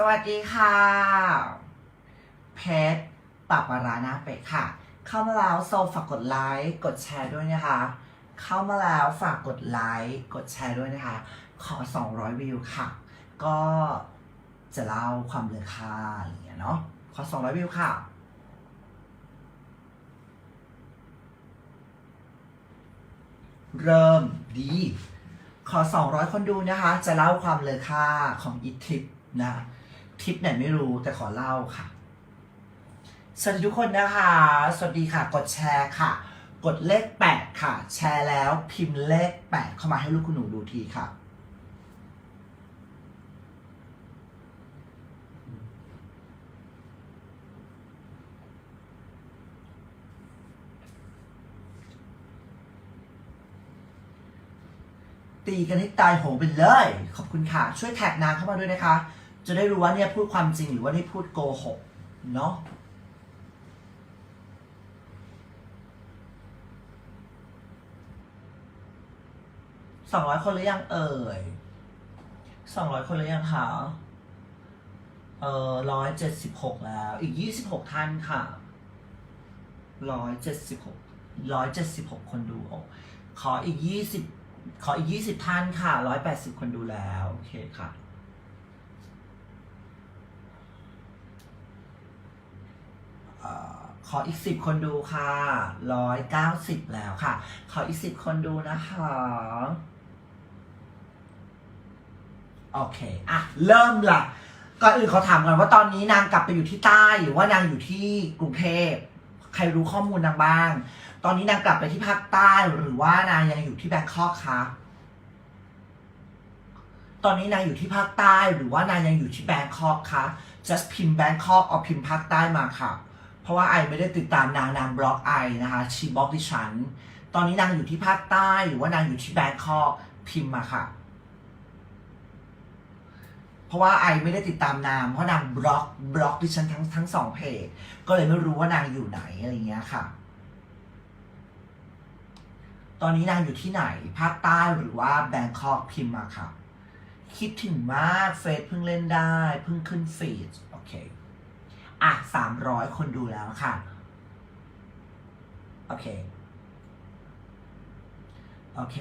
สวัสดีค่ะเพชรปับปารานาเป็ดค่ะ เข้ามาแล้วโซฝากกดไลค์กดแชร์ด้วยนะคะ เข้ามาแล้วฝากกดไลค์กดแชร์ด้วยนะคะ ขอ 200 วิวค่ะ ก็จะเล่าความเหลือค่าอะไรอย่างเงี้ยเนาะขอ 200 วิวค่ะเริ่มดี ขอ 200 คนดูนะคะ จะเล่าความเลอค่าของอีทิปนะ ทิปไหนไม่รู้แต่ขอเล่าค่ะ สวัสดีทุกคนนะคะ สวัสดีค่ะ กดแชร์ค่ะ กดเลข 8 ค่ะ แชร์แล้วพิมพ์เลข 8 เข้ามาให้ลูกคุณหนูดูทีค่ะตีกันให้ตายโหงไปเลย ขอบคุณค่ะ ช่วยแท็กนางเข้ามาด้วยนะคะ จะได้รู้ว่าเนี่ยพูดความจริงหรือว่านี่พูดโกหกเนาะสองร้อยคนหรือยังเอ่ยสองร้อยคนหรือยังคะเออร้อยเจ็ดสิบหกแล้ว อีกยี่สิบหกท่านค่ะร้อยเจ็ดสิบหกร้อยเจ็ดสิบหกคนดูอขออีกยี่สิบขออีก20ท่านค่ะ180คนดูแล้ว โอเคค่ะ เอ่อ ขออีก10คนดูค่ะ190แล้วค่ะ ขออีก10คนดูนะคะโอเคอะเริ่มละก่อนอื่นเขอถามก่อนว่าตอนนี้นางกลับไปอยู่ที่ใต้หรือว่านางอยู่ที่กรุงเทพใครรู้ข้อมูลนางบ้าง ตอนนี้นางกลับไปที่ภาคใต้หรือว่านางยังอยู่ที่แบงคอกคะตอนนี้นางอยู่ที่ภาคใต้หรือว่านางยังอยู่ที่แบงคอกคะ just พิมพ์แบงคอกเอาพิมพ์ภาคใต้มาค่ะ เพราะว่าไอไม่ได้ติดตามนางนางบล็อกไอนะคะชีบล็อกดิฉัน ตอนนี้นางอยู่ที่ภาคใต้หรือว่านางอยู่ที่แบงคอกพิมพ์มาค่ะ เพราะว่าไอไม่ได้ติดตามนางเพราะนางบล็อกบล็อกดิฉันทั้งทั้งสองเพจก็เลยไม่รู้ว่านางอยู่ไหนอะไรเงี้ยค่ะ ตอนนี้นางอยู่ที่ไหน ภาคใต้หรือว่าแบงคอกพิมพ์มาค่ะ คิดถึงมากเฟซเพิ่งเล่นได้ เพิ่งขึ้นฟีดโอเค อะสามร้อยคนดูแล้วค่ะ โอเค โอเค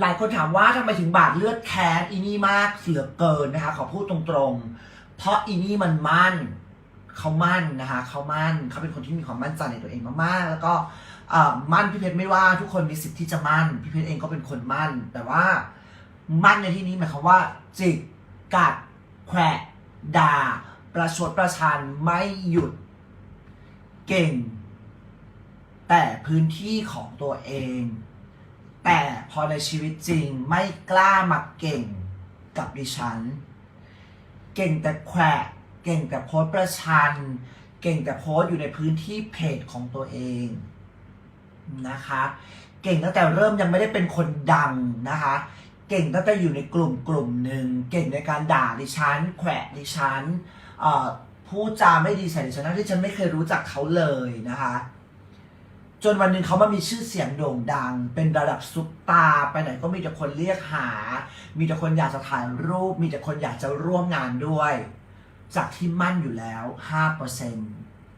หลายคนถามว่าทำไมถึงบาดเลือดแค้นอีนี่มากเหลือเกินนะคะ ขอพูดตรงๆ เพราะอีนี่มันมั่นเขามั่นนะคะเขามั่นเขาเป็นคนที่มีความมั่นใจในตัวเองมากๆ แล้วก็มั่นพี่เพชรไม่ว่าทุกคนมีสิทธิ์ที่จะมั่นพี่เพชรเองก็เป็นคนมั่น แต่ว่ามั่นในที่นี้หมายความว่าจิกกัดแขวะด่า ประชดประชันไม่หยุด เก่ง แต่พื้นที่ของตัวเอง แต่พอในชีวิตจริงไม่กล้ามาเก่งกับดิฉัน เก่งแต่แขวะเก่งแต่โพสประชัน เก่งแต่โพสอยู่ในพื้นที่เพจของตัวเองนะคะ เก่งตั้งแต่เริ่มยังไม่ได้เป็นคนดังนะคะ เก่งตั้งแต่อยู่ในกลุ่มกลุ่มหนึ่ง เก่งในการด่าดิฉัน แขวะดิฉัน พูดจาไม่ดีใส่ฉันทั้งที่ฉันไม่เคยรู้จักเขาเลยนะคะ จนวันหนึ่งเขามามีชื่อเสียงโด่งดัง เป็นระดับซุปตาร์ไปไหนก็มีแต่คนเรียกหา มีแต่คนอยากจะถ่ายรูป มีแต่คนอยากจะร่วมงานด้วย จากที่มั่นอยู่แล้ว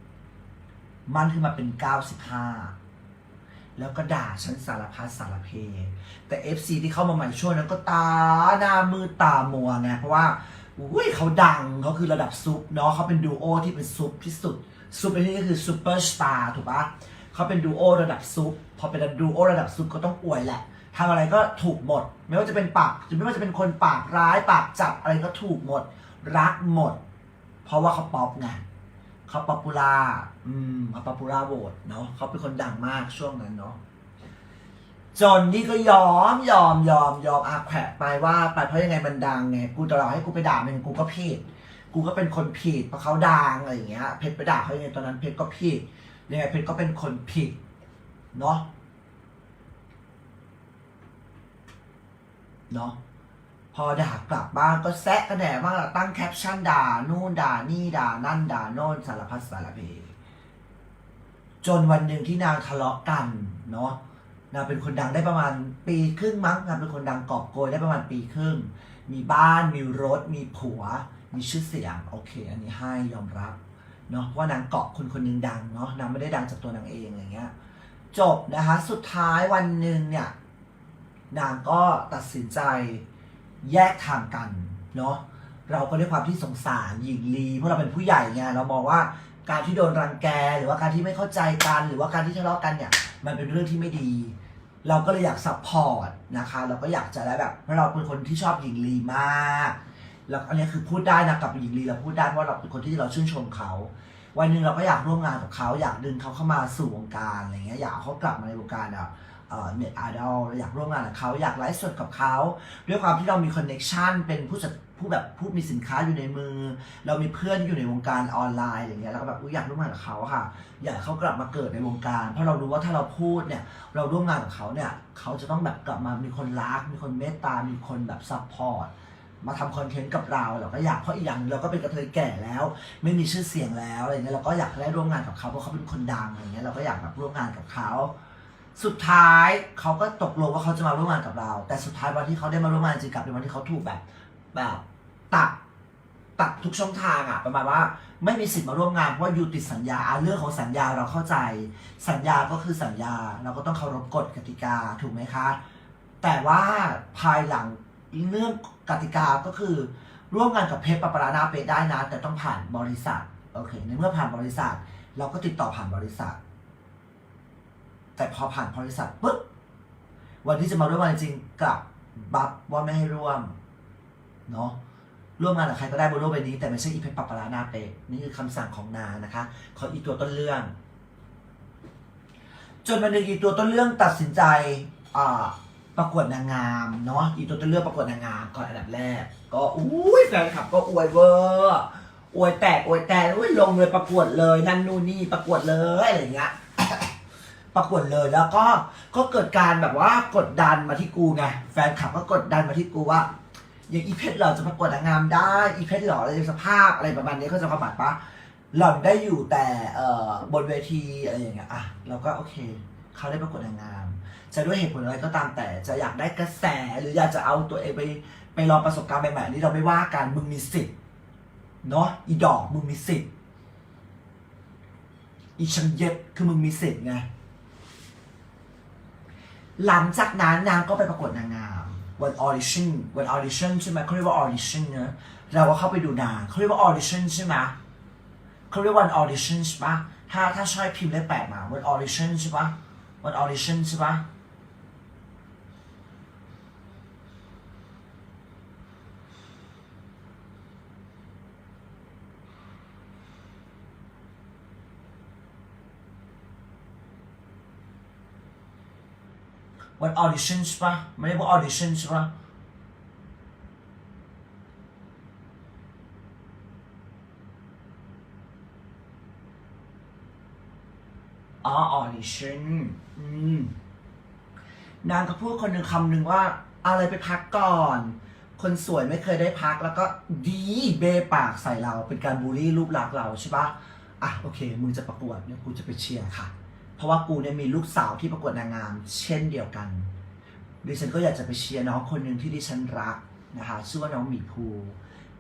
5%มั่นขึ้นมาเป็น 95แล้วก็ด่าฉันสารพัดสารเพแต่ FC ที่เข้ามาใหม่ช่วงนั้นก็ตาหน้ามืดตามัวไงเพราะว่า อุ้ยเขาดังเขาคือระดับซุปเนาะเขาเป็นดูโอที่เป็นซุปที่สุด ซุปในที่นี้ก็คือซูเปอร์สตาร์ถูกปะเขาเป็นดูโอระดับซุปพอเป็นดูโอระดับซุปก็ต้องอวยแหละทำอะไรก็ถูกหมด ไม่ว่าจะเป็นปากไม่ว่าจะเป็นคนปากร้ายปากจับอะไรก็ถูกหมด รักหมด เพราะว่าเขาป๊อปไงเขาป๊อปปูล่าอืมเขาป๊อปปูล่าโหวตเนาะเขาเป็นคนดังมากช่วงนั้นเนาะ จนนี่ก็ยอมยอมยอมยอมอาแขวะไปว่าไปเพราะยังไงมันดังไงกูตลอดให้กูไปด่ามันกูก็ผิด กูก็เป็นคนผิดเพราะเขาดังอะไรอย่างเงี้ยเพชรไปด่าเขายังไงตอนนั้นเพชรก็ผิดยังไงเพชรก็เป็นคนผิดเนาะเนาะพอด่ากลับบ้านก็แซะกันแหน่บ้างละตั้งแคปชั่นด่านู่นด่านี่ด่านั่นด่าโน่นสารพัดสารเพจนวันหนึ่งที่นางทะเลาะกันเนาะ นางเป็นคนดังได้ประมาณปีครึ่งมั้งนางเป็นคนดังกอบโกยได้ประมาณปีครึ่ง มีบ้าน มีรถ มีผัว มีชื่อเสียง โอเค อันนี้ให้ยอมรับเนาะว่านางเกาะคนคนหนึงดังเนาะนางไม่ได้ดังจากตัวนางเองอะไรเงี้ย จบนะคะ สุดท้ายวันหนึ่งเนี่ยนางก็ตัดสินใจแยกทางกันเนาะเราก็ด้วยความที่สงสารหญิงลีเพราะเราเป็นผู้ใหญ่ไงเรามองว่าการที่โดนรังแกหรือว่าการที่ไม่เข้าใจกันหรือว่าการที่ทะเลาะกันเนี่ย มันเป็นเรื่องที่ไม่ดี เราก็เลยอยากซัพพอร์ตนะคะ เราก็อยากจะได้แบบเพราะเราเป็นคนที่ชอบหญิงลีมากแล้วอันนี้คือพูดได้นะกับหญิงลีเราพูดได้เพราะเราเป็นคนที่เราชื่นชมเขาวันหนึ่งเราก็อยากร่วมงานกับเขาอยากดึงเขาเข้ามาสู่วงการอะไรเงี้ยอยากเอาเขากลับมาในวงการอะ เน็ตไอดอลเราอยากร่วมงานกับเขาอยากไลฟ์สดกับเขาด้วยความที่เรามีคอนเน็ชันเป็นผู้จัดผู้แบบผู้มีสินค้าอยู่ในมือ เรามีเพื่อนอยู่ในวงการออนไลน์อย่างเงี้ยแล้วก็แบบอุ๊ยอยากร่วมงานกับเขาค่ะ อยากเขากลับมาเกิดในวงการ เพราะเรารู้ว่าถ้าเราพูดเนี่ยเราร่วมงานกับเขาเนี่ยเขาจะต้องแบบกลับมามีคนรัก มีคนเมตตา มีคนแบบซัพพอร์ตมาทำคอนเทนต์กับเราเราก็อยากเพราะอีกอย่างหนึ่งเราก็เป็นกระเทยแก่แล้ว ไม่มีชื่อเสียงแล้วอะไรเงี้ยเราก็อยากได้ร่วมงานกับเขาเพราะเขาเป็นคนดังอะไรเงี้ยเราก็อยากแบบร่วมงานกับเขา สุดท้ายเขาก็ตกลงว่าเขาจะมาร่วมงานกับเรา แต่สุดท้ายวันที่เขาได้มาร่วมงานจริงกลับเป็นวันที่เขาถูกแบบแบบตัดตัดทุกช่องทางอะประมาณว่าไม่มีสิทธิ์มาร่วมงานเพราะว่าอยู่ติดสัญญาอะเรื่องของสัญญาเราเข้าใจ สัญญาก็คือสัญญาเราก็ต้องเคารพกฎกติกาถูกไหมคะ แต่ว่าภายหลังเรื่องกติกาก็คือ ร่วมงานกับเพจปปารานาเปได้นะ แต่ต้องผ่านบริษัทโอเคในเมื่อผ่านบริษัท เราก็ติดต่อผ่านบริษัท แต่พอผ่านบริษัทปุ๊บวันที่จะมาร่วมงานจริงกลับบัฟว่าไม่ให้ร่วมเนาะร่วมงานกับใครก็ได้บนโลกใบนี้ แต่ไม่ใช่อีเพจปะปารานาเปนี่คือคำสั่งของนานะคะขออีตัวต้นเรื่อง จนวันหนึ่งอีตัวต้นเรื่องตัดสินใจประกวดนางงามเนาะอีตัวต้นเรื่องประกวดนางงามก่อนอันดับแรก ก็อุ้ยแฟนคลับก็อวยเวอร์อวยแตกอวยแตกอุ้ยลงเลยประกวดเลยนั่นนู่นนี่ประกวดเลยอะไรอย่างเงี้ย ประกวดเลยแล้วก็ก็เกิดการแบบว่ากดดันมาที่กูไงแฟนคลับก็กดดันมาที่กูว่า อย่างอีเพชรเหรอจะประกวดนางงามได้อีเพชรเหรออะไรสภาพอะไรประมาณนี้ก็จะความหมายปะหล่อนได้อยู่แต่เอ่อบนเวทีอะไรอย่างเงี้ยอะเราก็โอเคเขาได้ประกวดนางงาม จะด้วยเหตุผลอะไรก็ตามแต่จะอยากได้กระแสหรืออยากจะเอาตัวเองไปไปลองประสบการณ์ใหม่ๆอันนี่เราไม่ว่ากันมึงมีสิทธิ์เนาะอีดอกมึงมีสิทธิ์อีชังเย็บคือมึงมีสิทธิ์ไง หลังจากนั้นนางก็ไปประกวดนางงามวันออดิชั่นวันออดิชั่นใช่ไหมเขาเรียกว่าออดิชั่นเนอะเราก็เข้าไปดูนางเขาเรียกว่าออดิชั่นใช่ไหมเขาเรียกวันออดิชั่นใช่ปะถ้าถ้าใช่พิมพ์ได้แปดมาวันออดิชั่นใช่ปะวันออดิชั่นใช่ปะ วันออดิชั่นใช่ปะไม่ได้ว่าออดิชั่นใช่ปะอ๋อออดิชั่นอืมนางก็พูดคนหนึ่งคำหนึ่งว่า เอาอะไรไปพักก่อน คนสวยไม่เคยได้พักแล้วก็ดีเบปากใส่เราเป็นการบูลลี่รูปลักษณ์เราใช่ปะอะโอเค มึงจะประกวดเนี่ยกูจะไปเชียร์ค่ะ เพราะว่ากูเนี่ยมีลูกสาวที่ประกวดนางงาม เช่นเดียวกัน ดิฉันก็อยากจะไปเชียร์น้องคนหนึ่งที่ดิฉันรักนะคะชื่อว่าน้องหมีภู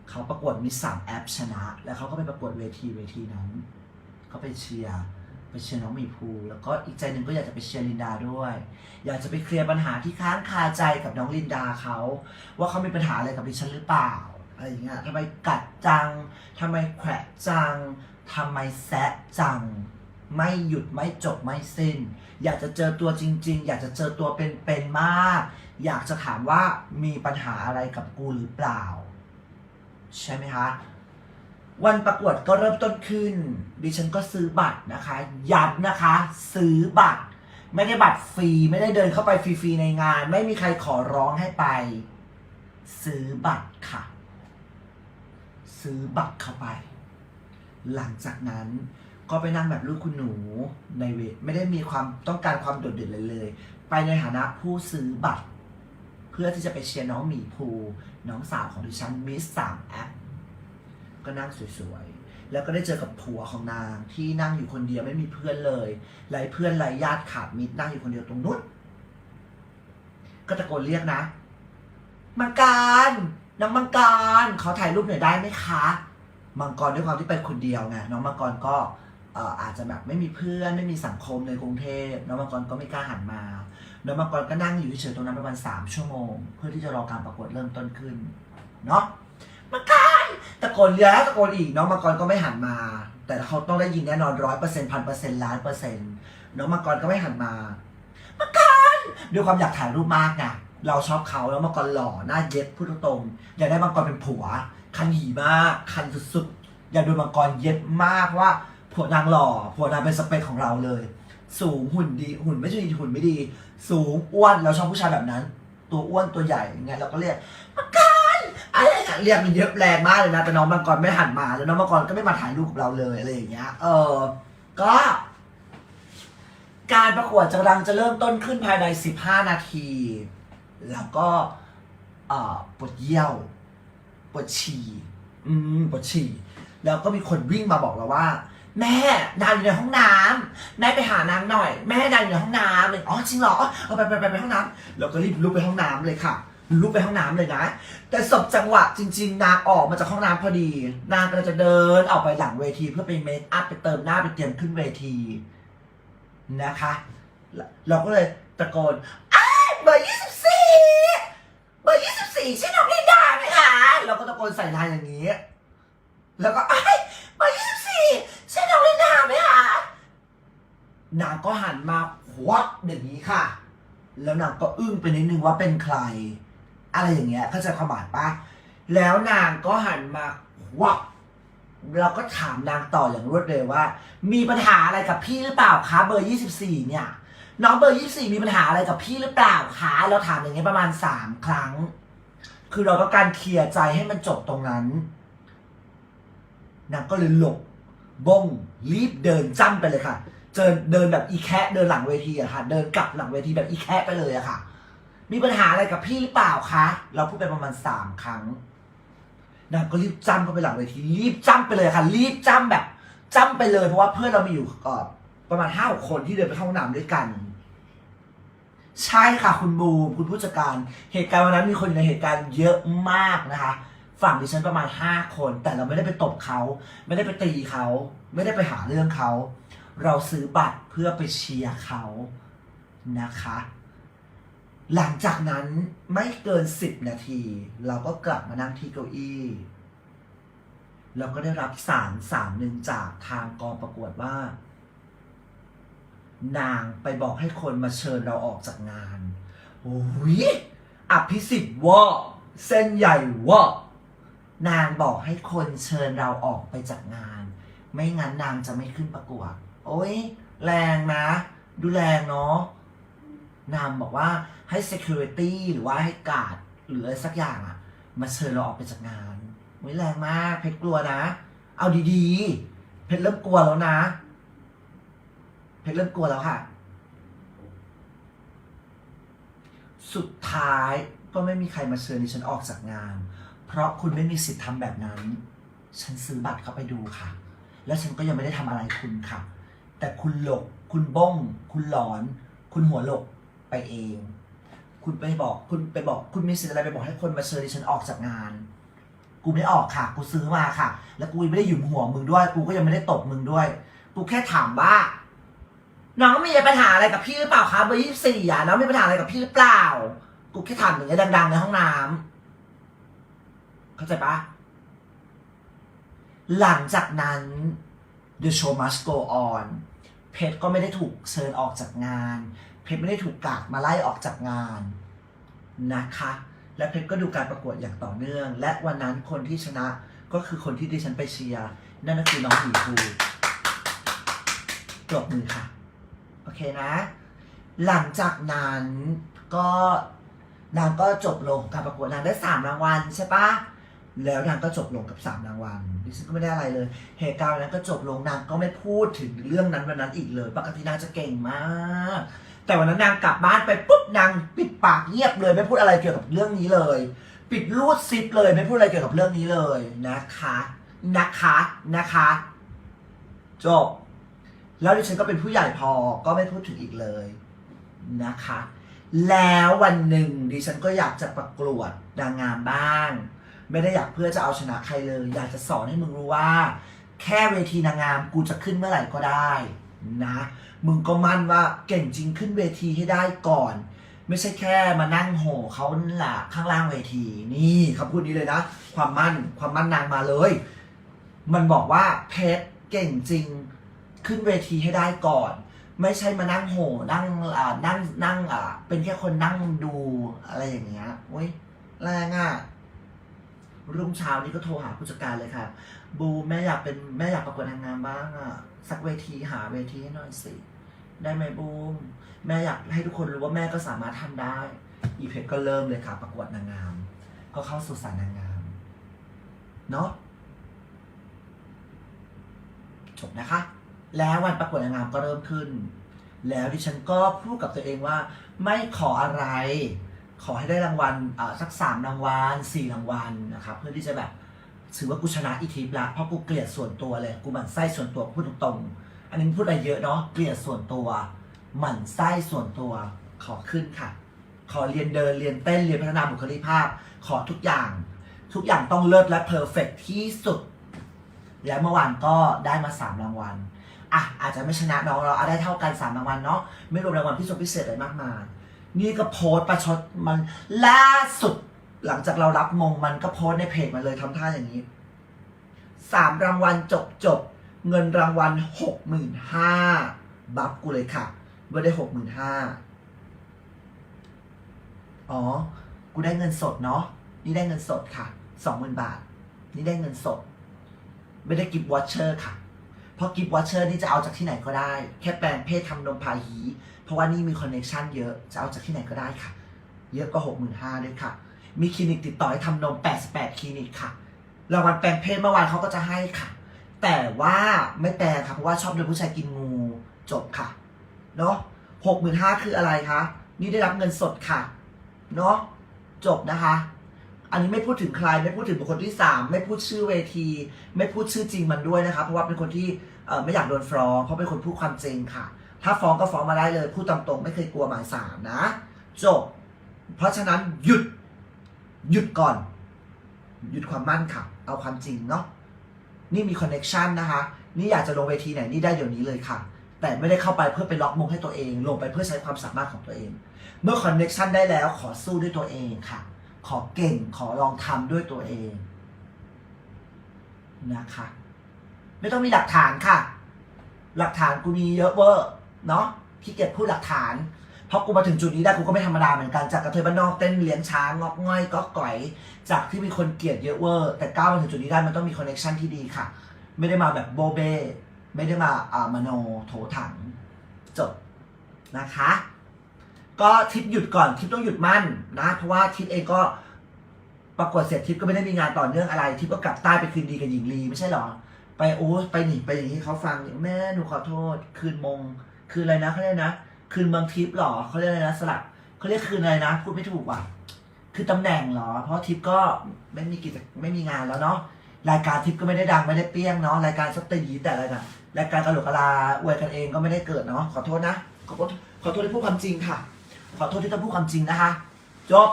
เขาประกวดมิสามแอปชนะ แล้วเขาก็ไปประกวดเวทีเวทีนั้นก็ไปเชียร์ไปเชียร์น้องมีภูแล้วก็อีกใจหนึ่งก็อยากจะไปเชียร์ลินดาด้วย อยากจะไปเคลียร์ปัญหาที่ค้างคาใจกับน้องลินดาเขา ว่าเขามีปัญหาอะไรกับดิฉันหรือเปล่าอะไรอย่างเงี้ยทำไมกัดจังทำไมแขวะจังทำไมแซะจัง ไม่หยุดไม่จบไม่สิ้น อยากจะเจอตัวจริง ๆ อยากจะเจอตัวเป็นๆมาก อยากจะถามว่ามีปัญหาอะไรกับกูหรือเปล่า ใช่ไหมคะวันประกวดก็เริ่มต้นขึ้น ดิฉันก็ซื้อบัตรนะคะย้ำนะคะ ซื้อบัตร ไม่ได้บัตรฟรี ไม่ได้เดินเข้าไปฟรีๆในงาน ไม่มีใครขอร้องให้ไป ซื้อบัตรค่ะ ซื้อบัตรเข้าไป หลังจากนั้น ก็ไปนั่งแบบลูกคุณหนูในเวทไม่ได้มีความต้องการความโดดเด่นเลยเลย ไปในฐานะผู้ซื้อบัตร เพื่อที่จะไปเชียร์น้องหมีภูน้องสาวของดิฉันมิสสามแอปก็นั่งสวยๆ แล้วก็ได้เจอกับผัวของนางที่นั่งอยู่คนเดียวไม่มีเพื่อนเลยไร้เพื่อนไร้ญาติขาดมิตรนั่งอยู่คนเดียวตรงนู้นก็ตะโกนเรียกนะมังกรน้องมังกรขอถ่ายรูปหน่อยได้ไหมคะ มังกรด้วยความที่เป็นคนเดียวไงน้องมังกรก็ อาจจะแบบไม่มีเพื่อนไม่มีสังคมในกรุงเทพน้องมังกรก็ไม่กล้าหันมาน้องมังกรก็นั่งอยู่เฉยๆตรงนั้นประมาณสามชั่วโมง เพื่อที่จะรอการประกวดเริ่มต้นขึ้นเนาะมังกรตะโกนเรียกตะโกนอีกน้องมังกรก็ไม่หันมา แต่เขาต้องได้ยินแน่นอนร้อยเปอร์เซ็นต์พันเปอร์เซ็นต์ล้านเปอร์เซ็นต์น้องมังกรก็ไม่หันมามังกรด้วยความอยากถ่ายรูปมากไงเราชอบเขาแล้วมังกรหล่อหน้าเย็ดพูดตรงๆอยากได้มังกรเป็นผัว คันหีมากคันสุดๆอยากโดนมังกรเย็ดมากว่า ผัวนางหล่อผัวนางเป็นสเปคของเราเลย สูงหุ่นดีหุ่นไม่ใช่ดีหุ่นไม่ดี สูงอ้วนเราชอบผู้ชายแบบนั้น ตัวอ้วนตัวใหญ่อย่างเราก็เรียกมังกรอะไรอย่างเรียกมันเยอะแรงมากเลยนะแต่น้องมังกรไม่หันมาแล้วน้องมังกรก็ไม่มาถ่ายรูปกับเราเลยอะไรอย่างเงี้ยเออก็ การประกวดจะกำลังจะเริ่มต้นขึ้นภายใน 15 นาที แล้วก็เออปวดเยี่ยวปวดฉี่ อืมปวดฉี่ แล้วก็มีคนวิ่งมาบอกเราว่า แม่นางอยู่ในห้องน้ำแม่ไปหานางหน่อย แม่นางอยู่ในห้องน้ำเลยอ๋อจริงเหรอเอาไปไปไปไปห้องน้ำเราก็รีบลุกไปห้องน้ำเลยค่ะลุกไปห้องน้ำเลยนะ แต่สบจังหวะจริง ๆ นางออกมาจากห้องน้ำพอดี นางก็จะเดินออกไปหลังเวทีเพื่อไปเมคอัพไปเติมหน้าไปเตรียมขึ้นเวทีนะคะ เราก็เลยตะโกนอ้าเบอร์ยี่สิบสี่เบอร์ยี่สิบสี่ใช่น้องลินดาไหมคะเราก็ตะโกนใส่นางอย่างนี้ แล้วก็ไอ้เบอร์ยี่สิบสี่ใช่น้องลินดาไหมคะ นางก็หันมาหัวอย่างนี้ค่ะ แล้วนางก็อึ้งไปนิดนึงว่าเป็นใคร อะไรอย่างเงี้ยเข้าใจความหมายปะแล้วนางก็หันมาวับเราก็ถามนางต่ออย่างรวดเร็วว่า มีปัญหาอะไรกับพี่หรือเปล่าคะเบอร์ยี่สิบสี่เนี่ย น้องเบอร์ยี่สี่มีปัญหาอะไรกับพี่หรือเปล่าคะเราถามอย่างนี้ยประมาณสามครั้ง คือเราต้องการเคลียร์ใจให้มันจบตรงนั้นนางก็เลยหลบบงรีบเดินจ้ำไปเลยค่ะ เจอเดินแบบอีแคะเดินหลังเวทีอะค่ะ เดินกลับหลังเวทีแบบอีแคะไปเลยอะค่ะ มีปัญหาอะไรกับพี่หรือเปล่าคะ เราพูดไปประมาณสามครั้งนางก็รีบจ้ำเข้าไปหลังเวทีรีบจ้ำไปเลยค่ะ รีบจ้ำแบบจ้ำไปเลย เพราะว่าเพื่อนเรามีอยู่เอ่อประมาณห้าหกคนที่เดินไปเข้าห้องน้ำด้วยกัน ใช่ค่ะคุณบูมคุณผู้จัดการ เหตุการณ์วันนั้นมีคนอยู่ในเหตุการณ์เยอะมากนะคะ ฝั่งดิฉันประมาณห้าคน แต่เราไม่ได้ไปตบเขา ไม่ได้ไปตีเขา ไม่ได้ไปหาเรื่องเขา เราซื้อบัตรเพื่อไปเชียร์เขานะคะ หลังจากนั้นไม่เกินสิบนาที เราก็กลับมานั่งที่เก้าอี้เราก็ได้รับสารสารหนึ่งจากทางกองประกวดว่า นางไปบอกให้คนมาเชิญเราออกจากงานโอ้ยอภิสิทธิ์ว่าเส้นใหญ่ว่านางบอกให้คนเชิญเราออกไปจากงาน ไม่งั้นนางจะไม่ขึ้นประกวด โอ้ยแรงนะ ดูแรงเนาะนางบอกว่าให้ security หรือว่าให้การ์ดหรืออะไรสักอย่างอะมาเชิญเราออกไปจากงานไม่แรงมาก เพชรกลัวนะ เอาดีๆ เพชรเริ่มกลัวแล้วนะ เพชรเริ่มกลัวแล้วค่ะ สุดท้ายก็ไม่มีใครมาเชิญดิฉันออกจากงาน เพราะคุณไม่มีสิทธิ์ทำแบบนั้น ฉันซื้อบัตรเข้าไปดูค่ะ แล้วฉันก็ยังไม่ได้ทำอะไรคุณค่ะ แต่คุณหลกคุณบ้ง คุณหลอน คุณหัวหลกไปเอง คุณไปบอก คุณไปบอก คุณมีสิทธิ์อะไรไปบอกให้คนมาเชิญดิฉันออกจากงาน กูไม่ออกค่ะ กูซื้อมาค่ะ แล้วกูไม่ได้หยุมหัวมึงด้วย กูก็ยังไม่ได้ตบมึงด้วย กูแค่ถามว่า น้องมีปัญหาอะไรกับพี่หรือเปล่าคะเบอร์ยี่สี่อะน้องมีปัญหาอะไรกับพี่หรือเปล่า กูแค่ถามอย่างเงี้ยดัง ๆ ในห้องน้ำเข้าใจปะหลังจากนั้น The show must go on เพชรก็ไม่ได้ถูกเชิญออกจากงาน เพชรไม่ได้ถูกกากมาไล่ออกจากงานนะคะ และเพชรก็ดูการประกวดอย่างต่อเนื่อง และวันนั้นคนที่ชนะก็คือคนที่ดิฉันไปเชียร์นั่นก็คือน้องหมีภูปรบมือค่ะ โอเคนะ หลังจากนั้นก็นางก็จบลงการประกวดนางได้สามรางวัลใช่ปะ แล้วนางก็จบลงกับสามรางวัลดิฉันก็ไม่ได้อะไรเลย เหตุการณ์นั้นก็จบลงนางก็ไม่พูดถึงเรื่องนั้นวันนั้นอีกเลย ปกตินางจะเก่งมาก แต่วันนั้นนางกลับบ้านไปปุ๊บนางปิดปากเงียบเลยไม่พูดอะไรเกี่ยวกับเรื่องนี้เลย ปิดรูดซิปเลยไม่พูดอะไรเกี่ยวกับเรื่องนี้เลยนะคะ นะคะนะคะ จบ แล้วดิฉันก็เป็นผู้ใหญ่พอก็ไม่พูดถึงอีกเลยนะคะ แล้ววันหนึ่งดิฉันก็อยากจะประกวดนางงามบ้าง ไม่ได้อยากเพื่อจะเอาชนะใครเลย อยากจะสอนให้มึงรู้ว่า แค่เวทีนางงามกูจะขึ้นเมื่อไหร่ก็ได้นะ มึงก็มั่นว่าเก่งจริงขึ้นเวทีให้ได้ก่อน ไม่ใช่แค่มานั่งโห่เขานั่นแหละข้างล่างเวที นี่คำพูดนี้เลยนะ ความมั่นความมั่นนางมาเลย มันบอกว่าเพชรเก่งจริงขึ้นเวทีให้ได้ก่อน ไม่ใช่มานั่งโห่นั่งอ่านั่งนั่งอ่าเป็นแค่คนนั่งดูอะไรอย่างเงี้ยโอ้ยแรงอะ รุ่งเช้านี้ก็โทรหาผู้จัดการเลยค่ะ บูแม่อยากเป็นแม่อยากประกวดนางงามบ้างอะสักเวทีหาเวทีให้หน่อยสิได้ไหมบูมแม่อยากให้ทุกคนรู้ว่าแม่ก็สามารถทำได้ อีเพชก็เริ่มเลยค่ะ ประกวดนางงาม ก็เข้าสู่สายนางงาม เนาะจบนะคะ แล้ววันประกวดนางงามก็เริ่มขึ้น แล้วดิฉันก็พูดกับตัวเองว่า ไม่ขออะไร ขอให้ได้รางวัลสักสามรางวัลสี่รางวัลนะครับเพื่อที่จะแบบถือว่ากูชนะอีทิปละเพราะกูเกลียดส่วนตัวเลยกูหมั่นไส้ส่วนตัวพูดตรงๆ อันนี้พูดอะไรเยอะเนาะเกลียดส่วนตัว หมั่นไส้ส่วนตัวขอขึ้นค่ะ ขอเรียนเดินเรียนเต้นเรียนพัฒนาบุคลิกภาพ ขอทุกอย่าง ทุกอย่างต้องเลิศและเพอร์เฟกที่สุด และเมื่อวานก็ได้มาสามรางวัลอะอาจจะไม่ชนะน้องเราอะได้เท่ากันสามรางวัลเนาะไม่รวมรางวัลพิเศษพิเศษอะไรมากมาย นี่ก็โพสต์ประชดมันล่าสุดหลังจากเรารับมงมันก็โพสต์ในเพจมาเลยทำท่าอย่างนี้สามรางวัลจบจบเงินรางวัลหกหมื่นห้าบัฟกูเลยค่ะว่ได้หกหมื่นห้าอ๋อ กูได้เงินสดเนาะนี่ได้เงินสดค่ะสองหมื่นบาท นี่ได้เงินสด ไม่ได้กิฟต์วอชเชอร์ค่ะ เพราะกิฟต์วอชเชอร์นี่จะเอาจากที่ไหนก็ได้ แค่แปลงเพศทำนมพาหีเพราะว่านี่มีคอนเนคชันเยอะจะเอาจากที่ไหนก็ได้ค่ะ เยอะกว่าหกหมื่นห้าด้วยค่ะ มีคลินิกติดต่อให้ทำนม88คลินิกค่ะรางวัลแปลงเพศเมื่อวานเขาก็จะให้ค่ะ แต่ว่าไม่แปลงค่ะเพราะว่าชอบโดนผู้ชายกินงูจบค่ะเนาะหกหมื่นห้าคืออะไรคะนี่ได้รับเงินสดค่ะเนาะจบนะคะ อันนี้ไม่พูดถึงใครไม่พูดถึงบุคคลที่สามไม่พูดชื่อเวที ไม่พูดชื่อจริงมันด้วยนะคะเพราะว่าเป็นคนที่ไม่อยากโดนฟ้อง เพราะเป็นคนพูดความจริงค่ะ ถ้าฟ้องก็ฟ้องมาได้เลย พูดตามตรงไม่เคยกลัวหมายสารนะ จบ เพราะฉะนั้นหยุดหยุดก่อน หยุดความมั่นค่ะ เอาความจริงเนาะนี่มีคอนเน็ชันนะคะ นี่อยากจะลงเวทีไหนนี่ได้เดี๋ยวนี้เลยค่ะ แต่ไม่ได้เข้าไปเพื่อไปล็อกมงให้ตัวเอง ลงไปเพื่อใช้ความสามารถของตัวเอง เมื่อคอนเน็ชันได้แล้วขอสู้ด้วยตัวเองค่ะ ขอเก่งขอลองทำด้วยตัวเองนะคะ ไม่ต้องมีหลักฐานค่ะ หลักฐานกูมีเยอะเวอร์เนาะขี้เกียจพูดหลักฐานเพราะกูมาถึงจุดนี้ได้กูก็ไม่ธรรมดาเหมือนกันจากกระเทยบ้านนอกเต้นเลี้ยงช้างงอกง่อยก็ก่อย จากที่มีคนเกลียดเยอะเวอร์แต่ก้าวมาถึงจุดนี้ได้มันต้องมีคอนเนคชันที่ดีค่ะ ไม่ได้มาแบบโบเบไม่ได้มาอ่ามโนโถถังจบนะคะ ก็ทิปหยุดก่อนทิปต้องหยุดมั่นนะเพราะว่าทิปเองก็ประกวดเสร็จทิปก็ไม่ได้มีงานต่อเนื่องอะไร ทิปก็กลับใต้ไปคืนดีกับหญิงลีไม่ใช่หรอ ไปโอ้ไปหนีไปอย่างนี้เขาฟังแม่หนูขอโทษ คืนมง คืนอะไรนะเขาเรียกนะ คืนเมืองทิพย์เหรอเขาเรียกอะไรนะสลับเขาเรียกคืนอะไรนะ พูดไม่ถูกว่ะ คือตำแหน่งเหรอ เพราะทิพย์ก็ไม่มีกิจไม่มีงานแล้วเนาะรายการทิพย์ก็ไม่ได้ดังไม่ได้เปี้ยงเนาะรายการสตีแต่อะไรนะรายการกระโหลกกะลาอวยกันเองก็ไม่ได้เกิดเนาะขอโทษนะขอโทษขอโทษที่พูดความจริงค่ะ ขอโทษที่ต้องพูดความจริงนะคะ จบ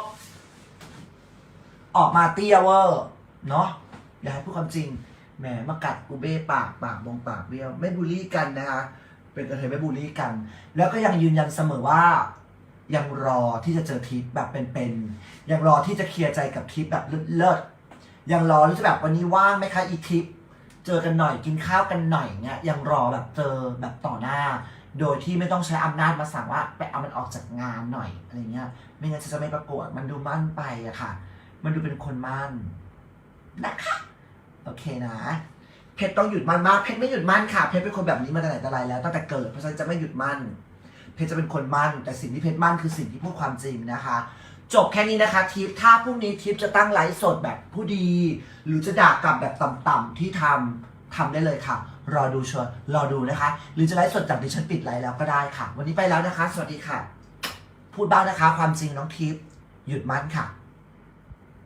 ออกมาเตี้ยเวอร์เนาะอย่าให้พูดความจริงแหมมากัดกูเบ้ปากปากบงปากเบี้ยว ไม่บูลลี่กันนะคะ เป็นกระเทยไม่บูลลี่กัน แล้วก็ยังยืนยันเสมอว่า ยังรอที่จะเจอทิปแบบเป็นๆยังรอที่จะเคลียร์ใจกับทิปแบบเลิศๆยังรอที่จะแบบวันนี้ว่างไหมคะอีทิปเจอกันหน่อยกินข้าวกันหน่อยเงี้ยยังรอแบบเจอแบบต่อหน้า โดยที่ไม่ต้องใช้อำนาจมาสั่งว่าไปเอามันออกจากงานหน่อยอะไรเงี้ย ไม่งั้นจะไม่ประกวด มันดูมั่นไปอะค่ะ มันดูเป็นคนมั่นนะคะ โอเคนะ เพชรต้องหยุดมั่นมาก เพชรไม่หยุดมั่นค่ะ เพชรเป็นคนแบบนี้มาแต่ไหนแต่ไรแล้ว ตั้งแต่เกิด เพราะฉะนั้นจะไม่หยุดมั่น เพชรจะเป็นคนมั่น แต่สิ่งที่เพชรมั่นคือสิ่งที่พูดความจริงนะคะ จบแค่นี้นะคะทิป ถ้าพรุ่งนี้ทิปจะตั้งไลฟ์สดแบบผู้ดี หรือจะด่ากลับแบบต่ำๆที่ทำทำได้เลยค่ะ รอดูชวนรอดูนะคะ หรือจะไลฟ์สดจากดิฉันปิดไลฟ์แล้วก็ได้ค่ะ วันนี้ไปแล้วนะคะ สวัสดีค่ะ พูดบ้างนะคะ ความจริงน้องทิพย์หยุดมั่นค่ะ